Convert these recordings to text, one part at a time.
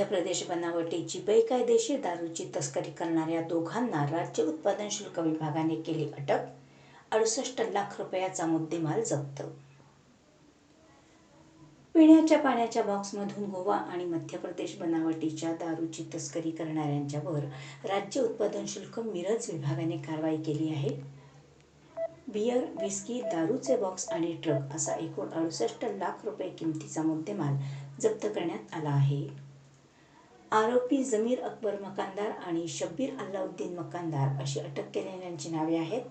मध्य प्रदेश बनावटीची बेकायदेशीर दारूची तस्करी करणाऱ्या दोघांना राज्य उत्पादन शुल्क विभागाने केली अटक. अडुसष्ट लाख रुपयाचा मुद्देमाल जप्त. पिण्याच्या पाण्याच्या बॉक्समधून गोवा आणि मध्य प्रदेश बनावटीच्या दारूची तस्करी करणाऱ्यांच्यावर राज्य उत्पादन शुल्क मिरज विभागाने कारवाई केली आहे. बियर विस्की दारूचे बॉक्स आणि ट्रक असा एकूण अडुसष्ट लाख रुपये किमतीचा मुद्देमाल जप्त करण्यात आला आहे. आरोपी जमीर अकबर मकानदार आणि शब्बीर अल्लाउद्दीन मकानदार अशी अटक केलेल्यांची नावे आहेत.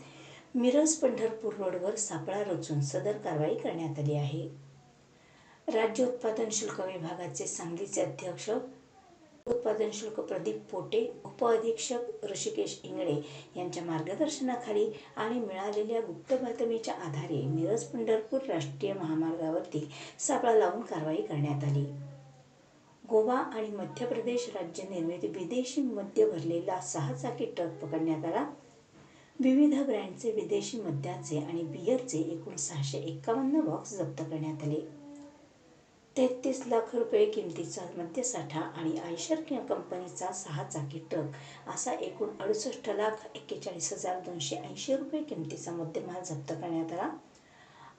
मिरज पंढरपूर रोडवर सापळा रचून सदर कारवाई करण्यात आली आहे. राज्य उत्पादन शुल्क विभागाचे सांगलीचे अध्यक्ष उत्पादन शुल्क प्रदीप पोटे उपअधीक्षक ऋषिकेश इंगळे यांच्या मार्गदर्शनाखाली आणि मिळालेल्या गुप्त बातमीच्या आधारे मिरज पंढरपूर राष्ट्रीय महामार्गावरती सापळा लावून कारवाई करण्यात आली. गोवा आणि मध्य प्रदेश राज्य निर्मित विदेशी मद्य भरलेला सहा चाकी ट्रक पकडण्यात आला. विविध ब्रँडचे विदेशी मद्याचे आणि बियरचे एकूण सहाशे एक्कावन्न बॉक्स जप्त करण्यात आले. तेहतीस लाख रुपये किमतीचा मद्यसाठा आणि आयशर कंपनीचा सहा चाकी ट्रक असा एकूण अडुसष्ट लाख एक्केचाळीस हजार दोनशे ऐंशी रुपये किमतीचा मुद्देमाल जप्त करण्यात आला.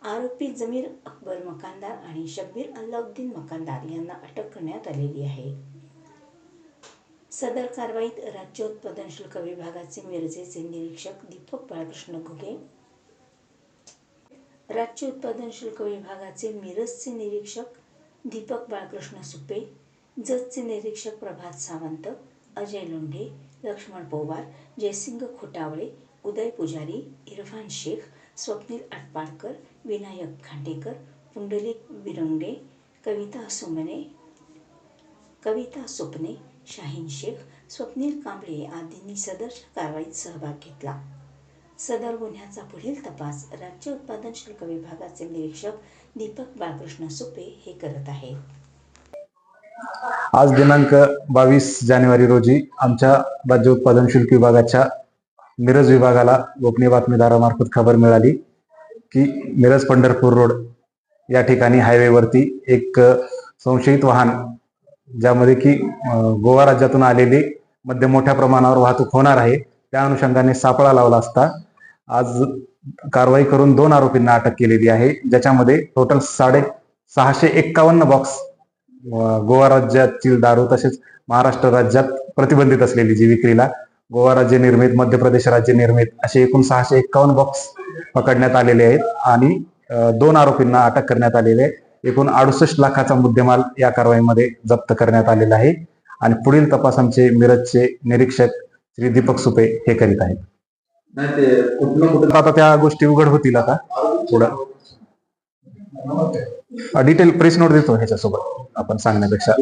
आरोपी जमीर अकबर मकानदार आणि शब्बीर अल्लाउद्दीन मकानदार यांना अटक करण्यात आलेली आहे. सदर कारवाईत राज्य उत्पादन शुल्क विभागाचे मिरजेचे निरीक्षक दीपक बाळकृष्ण घुगे राज्य उत्पादन शुल्क विभागाचे मिरजचे निरीक्षक दीपक बाळकृष्ण सुपे जतचे निरीक्षक प्रभात सावंत अजय लोंढे लक्ष्मण पोवार जयसिंग खोटावळे उदय पुजारी इरफान शेख स्वप्नील आटपाडकर विनायक खांडेकर पुंडलिक बिरंगे कविता सुमने कविता सुपने शाहीन शेख स्वप्नील कांबळे आदींनी सदरच्या कारवाईत सहभाग घेतला. सदर गुन्ह्याचा पुढील तपास राज्य उत्पादन शुल्क विभागाचे निरीक्षक दीपक बाळकृष्ण सुपे हे करत आहेत. आज दिनांक बावीस जानेवारी रोजी आमच्या राज्य उत्पादन शुल्क विभागाच्या मिरज विभागाला गोपनीय बातमीदारामार्फत खबर मिळाली की मिरज पंढरपूर रोड या ठिकाणी हायवेवरती एक संशयित वाहन ज्यामध्ये की गोवा राज्यातून आलेली मध्य मोठ्या प्रमाणावर वाहतूक होणार आहे त्या अनुषंगाने सापळा लावला असता आज कारवाई करून दोन आरोपींना अटक केलेली आहे ज्याच्यामध्ये टोटल साडे सहाशे एक्कावन्न बॉक्स गोवा राज्यातील दारू तसेच महाराष्ट्र राज्यात प्रतिबंधित असलेली जी विक्रीला गोवा राज्य निर्मित मध्य प्रदेश राज्य निर्मित असे एकूण सहाशे एक्कावन्न बॉक्स पकडण्यात आलेले आहेत आणि दोन आरोपींना अटक करण्यात आलेले आहे. एकूण अडुसष्ट लाखाचा मुद्देमाल या कारवाईमध्ये जप्त करण्यात आलेला आहे. आणि पुढील तपास आमचे मिरजचे निरीक्षक श्री दीपक सुपे हे करीत आहेत. आता त्या गोष्टी उघड होतील आता. पुढं. डिटेल प्रेस नोट देतो ह्याच्यासोबत. आपण सांगण्यापेक्षा.